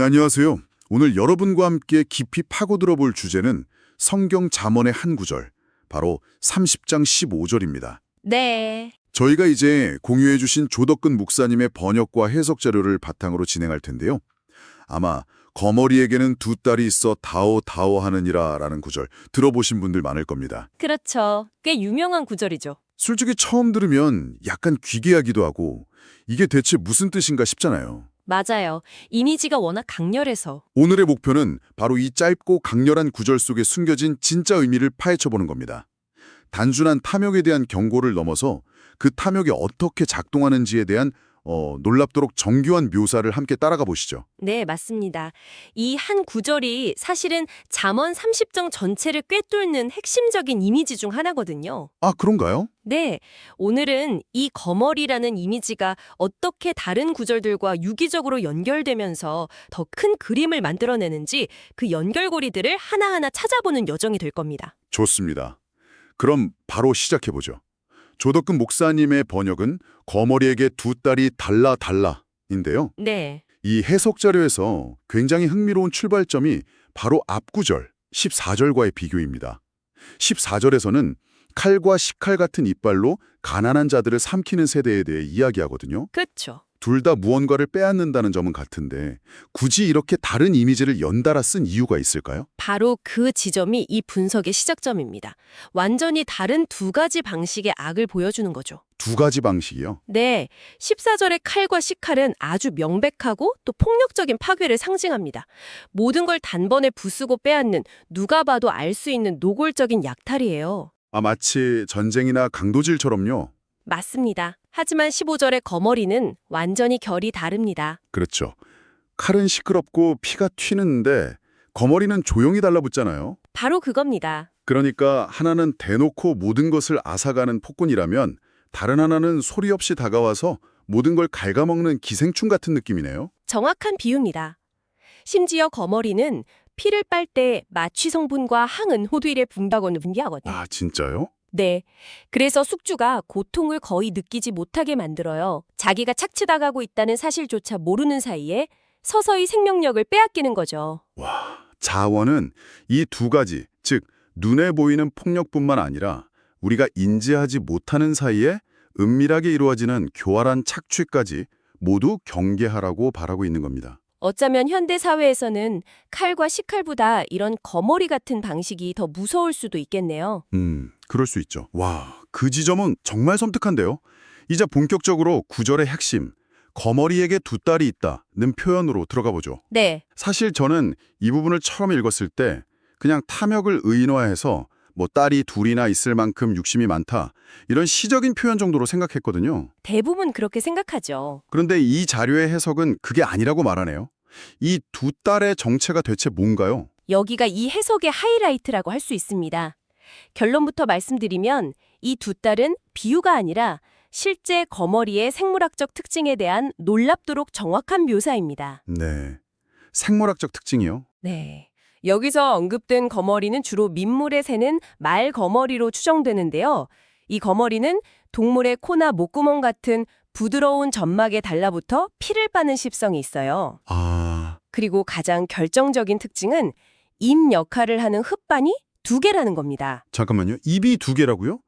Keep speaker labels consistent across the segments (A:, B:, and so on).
A: 네, 안녕하세요. 오늘 여러분과 함께 깊이 파고들어 볼 주제는 성경 잠언의 한 구절, 바로 30장 15절입니다.
B: 네.
A: 저희가 이제 공유해 주신 조덕근 목사님의 번역과 해석 자료를 바탕으로 진행할 텐데요. 아마 거머리에게는 두 딸이 있어 다오 다오 하느니라 라는 구절 들어보신 분들 많을 겁니다.
B: 그렇죠. 꽤 유명한 구절이죠.
A: 솔직히 처음 들으면 약간 귀괴하기도 하고 이게 대체 무슨 뜻인가 싶잖아요.
B: 맞아요. 이미지가 워낙 강렬해서.
A: 오늘의 목표는 바로 이 짧고 강렬한 구절 속에 숨겨진 진짜 의미를 파헤쳐보는 겁니다. 단순한 탐욕에 대한 경고를 넘어서 그 탐욕이 어떻게 작동하는지에 대한 어, 놀랍도록 정교한 묘사를 함께 따라가 보시죠.
B: 네, 맞습니다. 이 한 구절이 사실은 잠언 30정 전체를 꿰뚫는 핵심적인 이미지 중 하나거든요.
A: 아, 그런가요?
B: 네, 오늘은 이 거머리라는 이미지가 어떻게 다른 구절들과 유기적으로 연결되면서 더 큰 그림을 만들어내는지 그 연결고리들을 하나하나 찾아보는 여정이 될 겁니다.
A: 좋습니다. 그럼 바로 시작해 보죠. 조덕근 목사님의 번역은 거머리에게 두 딸이 달라 달라인데요.
B: 네,
A: 이 해석 자료에서 굉장히 흥미로운 출발점이 바로 앞구절 14절과의 비교입니다. 14절에서는 칼과 식칼 같은 이빨로 가난한 자들을 삼키는 세대에 대해 이야기하거든요.
B: 그렇죠.
A: 둘 다 무언가를 빼앗는다는 점은 같은데 굳이 이렇게 다른 이미지를 연달아 쓴 이유가 있을까요?
B: 바로 그 지점이 이 분석의 시작점입니다. 완전히 다른 두 가지 방식의 악을 보여주는 거죠.
A: 두 가지 방식이요.
B: 네, 14절의 칼과 식칼은 아주 명백하고 또 폭력적인 파괴를 상징합니다. 모든 걸 단번에 부수고 빼앗는 누가 봐도 알 수 있는 노골적인 약탈이에요.
A: 아 마치 전쟁이나 강도질처럼요.
B: 맞습니다. 하지만 15절의 거머리는 완전히 결이 다릅니다.
A: 그렇죠. 칼은 시끄럽고 피가 튀는데 거머리는 조용히 달라붙잖아요.
B: 바로 그겁니다.
A: 그러니까 하나는 대놓고 모든 것을 앗아가는 폭군이라면 다른 하나는 소리 없이 다가와서 모든 걸 갉아먹는 기생충 같은 느낌이네요.
B: 정확한 비유입니다. 심지어 거머리는 피를 빨 때 마취 성분과 항은 호두일의 분박원을 분비하거든요.
A: 아 진짜요?
B: 네. 그래서 숙주가 고통을 거의 느끼지 못하게 만들어요. 자기가 착취당하고 있다는 사실조차 모르는 사이에 서서히 생명력을 빼앗기는 거죠.
A: 와 자원은 이 두 가지 즉 눈에 보이는 폭력뿐만 아니라 우리가 인지하지 못하는 사이에 은밀하게 이루어지는 교활한 착취까지 모두 경계하라고 바라고 있는 겁니다.
B: 어쩌면 현대 사회에서는 칼과 식칼보다 이런 거머리 같은 방식이 더 무서울 수도 있겠네요.
A: 음, 그럴 수 있죠. 와, 그 지점은 정말 섬뜩한데요. 이제 본격적으로 구절의 핵심, 거머리에게 두 딸이 있다는 표현으로 들어가 보죠.
B: 네.
A: 사실 저는 이 부분을 처음 읽었을 때 그냥 탐욕을 의인화해서 뭐 딸이 둘이나 있을 만큼 욕심이 많다 이런 시적인 표현 정도로 생각했거든요.
B: 대부분 그렇게 생각하죠.
A: 그런데 이 자료의 해석은 그게 아니라고 말하네요. 이 두 딸의 정체가 대체 뭔가요?
B: 여기가 이 해석의 하이라이트라고 할 수 있습니다. 결론부터 말씀드리면 이 두 딸은 비유가 아니라 실제 거머리의 생물학적 특징에 대한 놀랍도록 정확한 묘사입니다.
A: 네. 생물학적 특징이요?
B: 네. 여기서 언급된 거머리는 주로 민물에 새는 말 거머리로 추정되는데요. 이 거머리는 동물의 코나 목구멍 같은 부드러운 점막에 달라붙어 피를 빠는习성이 있어요.
A: 아,
B: 그리고 가장 결정적인 특징은 입 역할을 하는 혓반이 두 개라는 겁니다.
A: 잠깐만요. 입이 두 개라고요?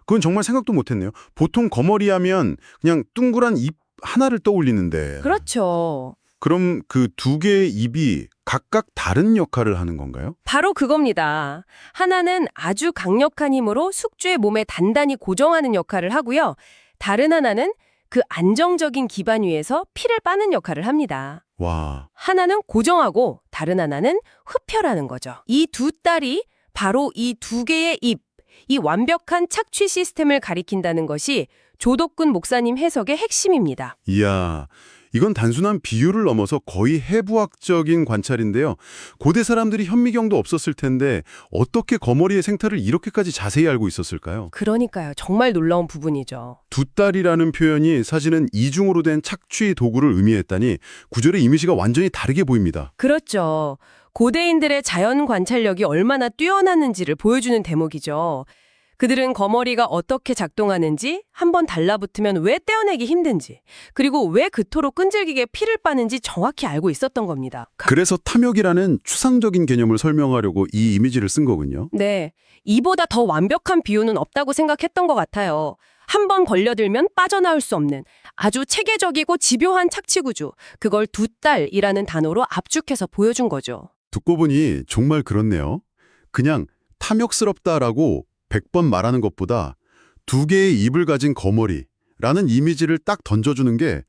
A: 그건 정말 생각도 못했네요. 보통 거머리 하면 그냥 둥그란 입 하나를 떠올리는데
B: 그렇죠.
A: 그럼 그 두 개의 입이 각각 다른 역할을 하는 건가요?
B: 바로 그겁니다. 하나는 아주 강력한 힘으로 숙주의 몸에 단단히 고정하는 역할을 하고요. 다른 하나는 그 안정적인 기반 위에서 피를 빠는 역할을 합니다.
A: 와,
B: 하나는 고정하고 다른 하나는 흡혈하는 거죠. 이 두 딸이 바로 이 두 개의 입, 이 완벽한 착취 시스템을 가리킨다는 것이 조덕근 목사님 해석의 핵심입니다.
A: 이야, 이건 단순한 비유를 넘어서 거의 해부학적인 관찰인데요. 고대 사람들이 현미경도 없었을 텐데 어떻게 거머리의 생태를 이렇게까지 자세히 알고 있었을까요?
B: 그러니까요. 정말 놀라운 부분이죠.
A: 두 딸이라는 표현이 사실은 이중으로 된 착취 도구를 의미했다니 구절의 이미지가 완전히 다르게 보입니다.
B: 그렇죠. 고대인들의 자연 관찰력이 얼마나 뛰어났는지를 보여주는 대목이죠. 그들은 거머리가 어떻게 작동하는지, 한번 달라붙으면 왜 떼어내기 힘든지, 그리고 왜 그토록 끈질기게 피를 빠는지 정확히 알고 있었던 겁니다.
C: 그래서 탐욕이라는 추상적인 개념을 설명하려고 이 이미지를 쓴 거군요.
B: 네, 이보다 더 완벽한 비유는 없다고 생각했던 것 같아요. 한 번 걸려들면 빠져나올 수 없는 아주 체계적이고 집요한 착취구조, 그걸 두 딸이라는 단어로 압축해서 보여준 거죠.
C: 듣고 보니 정말 그렇네요. 그냥 탐욕스럽다라고 100번 말하는 것보다 두 개의 입을 가진 거머리라는 이미지를 딱 던져주는 게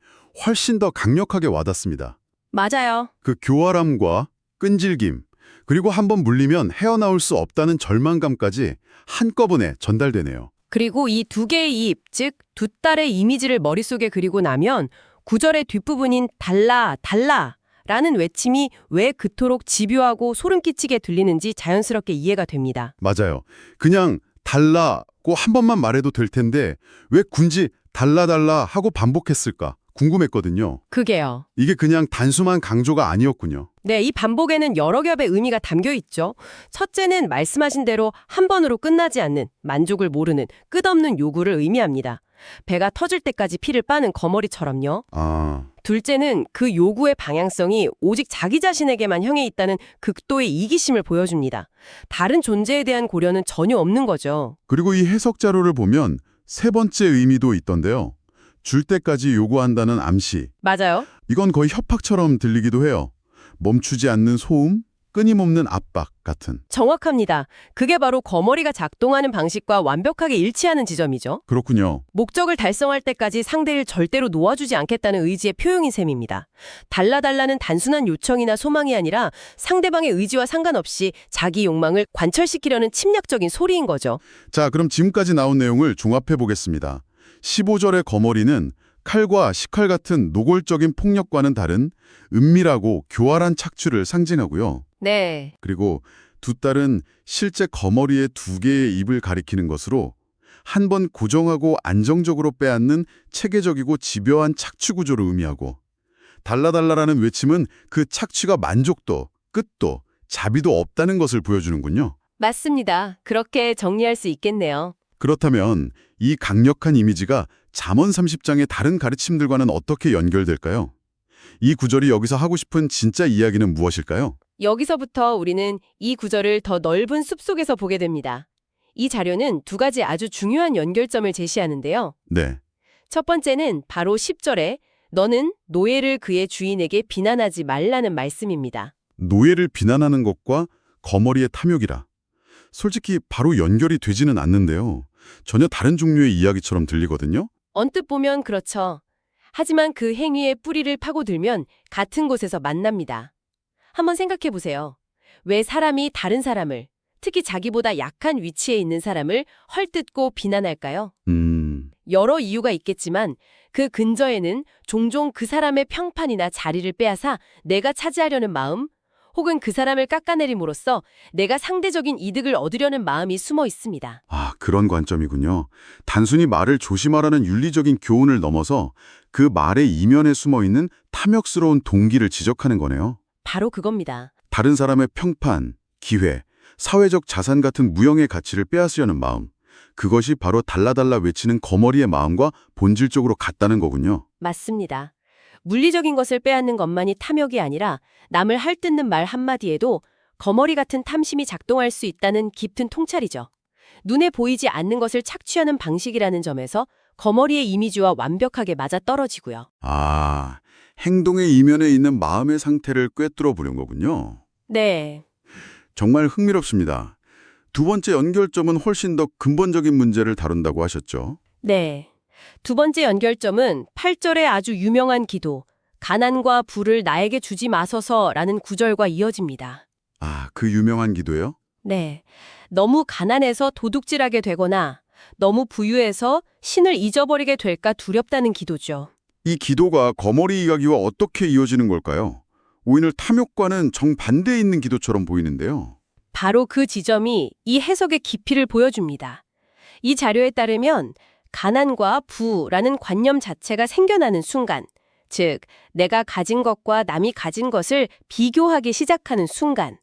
C: 훨씬 더 강력하게 와닿습니다.
B: 맞아요.
C: 그 교활함과 끈질김, 그리고 한번 물리면 헤어나올 수 없다는 절망감까지 한꺼번에 전달되네요.
B: 그리고 이 두 개의 입, 즉 두 딸의 이미지를 머릿속에 그리고 나면 구절의 뒷부분인 달라, 달라 라는 외침이 왜 그토록 집요하고 소름 끼치게 들리는지 자연스럽게 이해가 됩니다.
C: 맞아요. 그냥 달라고 한 번만 말해도 될 텐데 왜 군지 달라달라 하고 반복했을까 궁금했거든요.
B: 그게요.
C: 이게 그냥 단순한 강조가 아니었군요.
B: 네, 이 반복에는 여러 겹의 의미가 담겨 있죠. 첫째는 말씀하신 대로 한 번으로 끝나지 않는 만족을 모르는 끝없는 요구를 의미합니다. 배가 터질 때까지 피를 빠는 거머리처럼요.
C: 아,
B: 둘째는 그 요구의 방향성이 오직 자기 자신에게만 향해 있다는 극도의 이기심을 보여줍니다. 다른 존재에 대한 고려는 전혀 없는 거죠.
A: 그리고 이 해석 자료를 보면 세 번째 의미도 있던데요. 줄 때까지 요구한다는 암시.
B: 맞아요.
A: 이건 거의 협박처럼 들리기도 해요. 멈추지 않는 소음, 끊임없는 압박 같은.
B: 정확합니다. 그게 바로 거머리가 작동하는 방식과 완벽하게 일치하는 지점이죠.
A: 그렇군요.
B: 목적을 달성할 때까지 상대를 절대로 놓아주지 않겠다는 의지의 표용인 셈입니다. 달라달라는 단순한 요청이나 소망이 아니라 상대방의 의지와 상관없이 자기 욕망을 관철시키려는 침략적인 소리인 거죠.
A: 자, 그럼 지금까지 나온 내용을 종합해 보겠습니다. 15절의 거머리는 칼과 식칼 같은 노골적인 폭력과는 다른 은밀하고 교활한 착취를 상징하고요.
B: 네.
A: 그리고 두 딸은 실제 거머리의 두 개의 입을 가리키는 것으로 한 번 고정하고 안정적으로 빼앗는 체계적이고 집요한 착취 구조를 의미하고 달라달라라는 외침은 그 착취가 만족도, 끝도, 자비도 없다는 것을 보여주는군요.
B: 맞습니다. 그렇게 정리할 수 있겠네요.
A: 그렇다면 이 강력한 이미지가 잠언 30장의 다른 가르침들과는 어떻게 연결될까요? 이 구절이 여기서 하고 싶은 진짜 이야기는 무엇일까요?
B: 여기서부터 우리는 이 구절을 더 넓은 숲속에서 보게 됩니다. 이 자료는 두 가지 아주 중요한 연결점을 제시하는데요.
A: 네,
B: 첫 번째는 바로 10절에 너는 노예를 그의 주인에게 비난하지 말라는 말씀입니다.
A: 노예를 비난하는 것과 거머리의 탐욕이라. 솔직히 바로 연결이 되지는 않는데요. 전혀 다른 종류의 이야기처럼 들리거든요.
B: 언뜻 보면 그렇죠. 하지만 그 행위의 뿌리를 파고들면 같은 곳에서 만납니다. 한번 생각해 보세요. 왜 사람이 다른 사람을, 특히 자기보다 약한 위치에 있는 사람을 헐뜯고 비난할까요?
A: 음,
B: 여러 이유가 있겠지만 그 근저에는 종종 그 사람의 평판이나 자리를 빼앗아 내가 차지하려는 마음, 혹은 그 사람을 깎아내림으로써 내가 상대적인 이득을 얻으려는 마음이 숨어 있습니다.
A: 아, 그런 관점이군요. 단순히 말을 조심하라는 윤리적인 교훈을 넘어서 그 말의 이면에 숨어 있는 탐욕스러운 동기를 지적하는 거네요.
B: 바로 그겁니다.
A: 다른 사람의 평판, 기회, 사회적 자산 같은 무형의 가치를 빼앗으려는 마음. 그것이 바로 달라달라 외치는 거머리의 마음과 본질적으로 같다는 거군요.
B: 맞습니다. 물리적인 것을 빼앗는 것만이 탐욕이 아니라 남을 핥뜯는 말 한마디에도 거머리 같은 탐심이 작동할 수 있다는 깊은 통찰이죠. 눈에 보이지 않는 것을 착취하는 방식이라는 점에서 거머리의 이미지와 완벽하게 맞아떨어지고요.
A: 아, 행동의 이면에 있는 마음의 상태를 꿰뚫어 보는 거군요.
B: 네,
A: 정말 흥미롭습니다. 두 번째 연결점은 훨씬 더 근본적인 문제를 다룬다고 하셨죠.
B: 네. 두 번째 연결점은 8절의 아주 유명한 기도, 가난과 부를 나에게 주지 마소서라는 구절과 이어집니다.
A: 아, 그 유명한 기도요?
B: 네. 너무 가난해서 도둑질하게 되거나 너무 부유해서 신을 잊어버리게 될까 두렵다는 기도죠.
A: 이 기도가 거머리 이야기와 어떻게 이어지는 걸까요? 오히려 탐욕과는 정반대에 있는 기도처럼 보이는데요.
B: 바로 그 지점이 이 해석의 깊이를 보여줍니다. 이 자료에 따르면 가난과 부라는 관념 자체가 생겨나는 순간, 즉, 내가 가진 것과 남이 가진 것을 비교하기 시작하는 순간,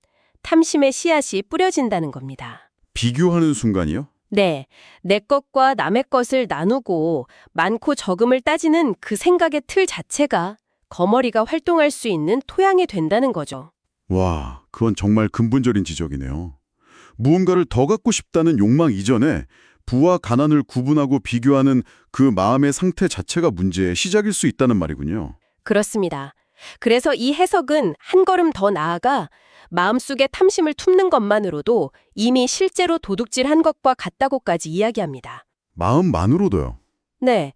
B: 탐심의 씨앗이 뿌려진다는 겁니다.
A: 비교하는 순간이요?
B: 네, 내 것과 남의 것을 나누고 많고 적음을 따지는 그 생각의 틀 자체가 거머리가 활동할 수 있는 토양이 된다는 거죠.
A: 와, 그건 정말 근본적인 지적이네요. 무언가를 더 갖고 싶다는 욕망 이전에 부와 가난을 구분하고 비교하는 그 마음의 상태 자체가 문제의 시작일 수 있다는 말이군요.
B: 그렇습니다. 그래서 이 해석은 한 걸음 더 나아가 마음속에 탐심을 품는 것만으로도 이미 실제로 도둑질한 것과 같다고까지 이야기합니다.
A: 마음만으로도요.
B: 네,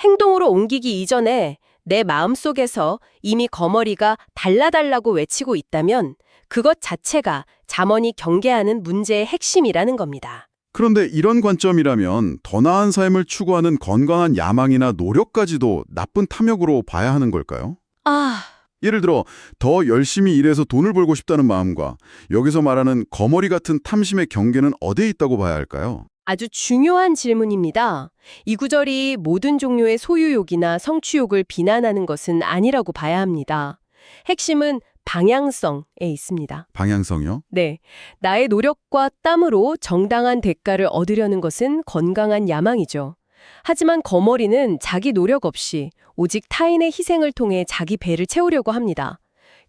B: 행동으로 옮기기 이전에 내 마음속에서 이미 거머리가 달라달라고 외치고 있다면 그것 자체가 잠언이 경계하는 문제의 핵심이라는 겁니다.
A: 그런데 이런 관점이라면 더 나은 삶을 추구하는 건강한 야망이나 노력까지도 나쁜 탐욕으로 봐야 하는 걸까요?
B: 아,
A: 예를 들어 더 열심히 일해서 돈을 벌고 싶다는 마음과 여기서 말하는 거머리 같은 탐심의 경계는 어디에 있다고 봐야 할까요?
B: 아주 중요한 질문입니다. 이 구절이 모든 종류의 소유욕이나 성취욕을 비난하는 것은 아니라고 봐야 합니다. 핵심은 방향성에 있습니다.
A: 방향성이요?
B: 네. 나의 노력과 땀으로 정당한 대가를 얻으려는 것은 건강한 야망이죠. 하지만 거머리는 자기 노력 없이 오직 타인의 희생을 통해 자기 배를 채우려고 합니다.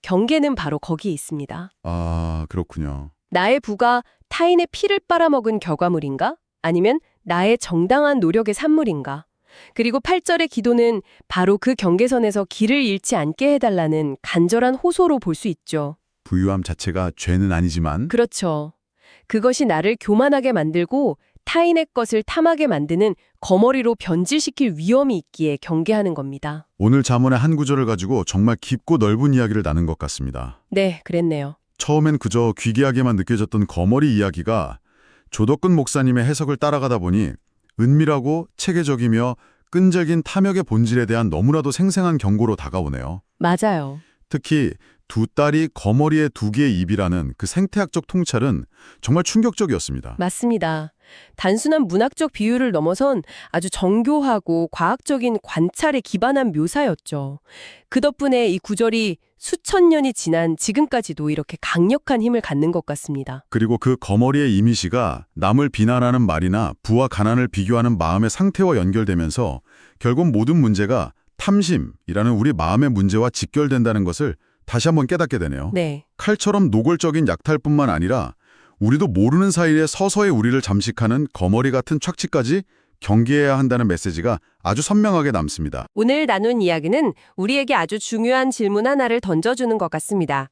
B: 경계는 바로 거기에 있습니다.
A: 아, 그렇군요.
B: 나의 부가 타인의 피를 빨아먹은 결과물인가? 아니면 나의 정당한 노력의 산물인가? 그리고 8절의 기도는 바로 그 경계선에서 길을 잃지 않게 해달라는 간절한 호소로 볼 수 있죠.
A: 부유함 자체가 죄는 아니지만
B: 그렇죠. 그것이 나를 교만하게 만들고 타인의 것을 탐하게 만드는 거머리로 변질시킬 위험이 있기에 경계하는 겁니다.
A: 오늘 자문의 한 구절을 가지고 정말 깊고 넓은 이야기를 나눈 것 같습니다.
B: 네, 그랬네요.
A: 처음엔 그저 귀기하게만 느껴졌던 거머리 이야기가 조덕근 목사님의 해석을 따라가다 보니 은밀하고 체계적이며 끈질긴 탐욕의 본질에 대한 너무나도 생생한 경고로 다가오네요.
B: 맞아요.
A: 특히 두 딸이 거머리에 두 개의 입이라는 그 생태학적 통찰은 정말 충격적이었습니다.
B: 맞습니다. 단순한 문학적 비유를 넘어선 아주 정교하고 과학적인 관찰에 기반한 묘사였죠. 그 덕분에 이 구절이 수천 년이 지난 지금까지도 이렇게 강력한 힘을 갖는 것 같습니다.
A: 그리고 그 거머리의 이미지가 남을 비난하는 말이나 부와 가난을 비교하는 마음의 상태와 연결되면서 결국 모든 문제가 탐심이라는 우리 마음의 문제와 직결된다는 것을 다시 한번 깨닫게 되네요.
B: 네.
A: 칼처럼 노골적인 약탈뿐만 아니라 우리도 모르는 사이에 서서히 우리를 잠식하는 거머리 같은 착취까지 경계해야 한다는 메시지가 아주 선명하게 남습니다.
B: 오늘 나눈 이야기는 우리에게 아주 중요한 질문 하나를 던져주는 것 같습니다.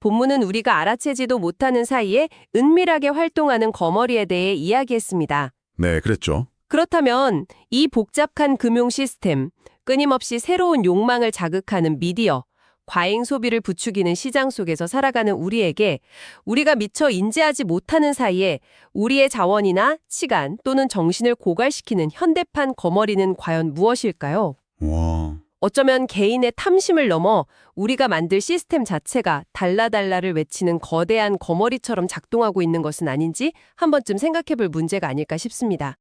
B: 본문은 우리가 알아채지도 못하는 사이에 은밀하게 활동하는 거머리에 대해 이야기했습니다.
A: 네, 그랬죠.
B: 그렇다면 이 복잡한 금융 시스템, 끊임없이 새로운 욕망을 자극하는 미디어, 과잉 소비를 부추기는 시장 속에서 살아가는 우리에게 우리가 미처 인지하지 못하는 사이에 우리의 자원이나 시간 또는 정신을 고갈시키는 현대판 거머리는 과연 무엇일까요?
A: 와,
B: 어쩌면 개인의 탐심을 넘어 우리가 만들 시스템 자체가 달라달라를 외치는 거대한 거머리처럼 작동하고 있는 것은 아닌지 한 번쯤 생각해 볼 문제가 아닐까 싶습니다.